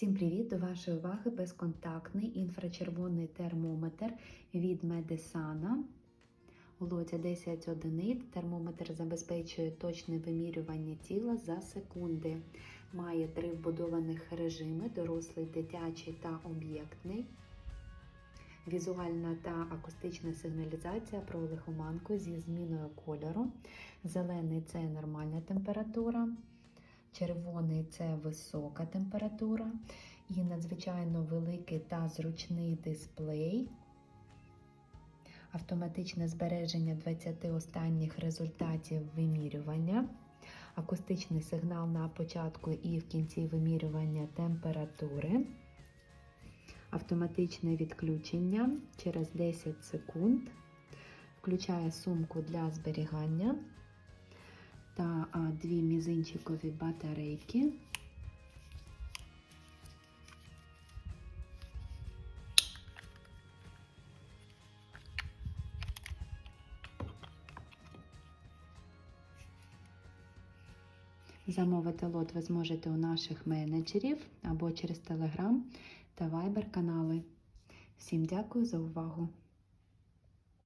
Всім привіт! До вашої уваги безконтактний інфрачервоний термометр від Медесана. У лоті 10 одиниць термометр забезпечує точне вимірювання тіла за секунди. Має три вбудованих режими: дорослий, дитячий та об'єктний. Візуальна та акустична сигналізація про лихоманку зі зміною кольору. Зелений це нормальна температура. Червоний це висока температура і надзвичайно великий та зручний дисплей. Автоматичне збереження 20 останніх результатів вимірювання. Акустичний сигнал на початку і в кінці вимірювання температури. Автоматичне відключення через 10 секунд. Включає сумку для зберігання та дві мізинчикові батарейки. Замовити лот ви зможете у наших менеджерів або через Telegram та Viber канали. Всім дякую за увагу!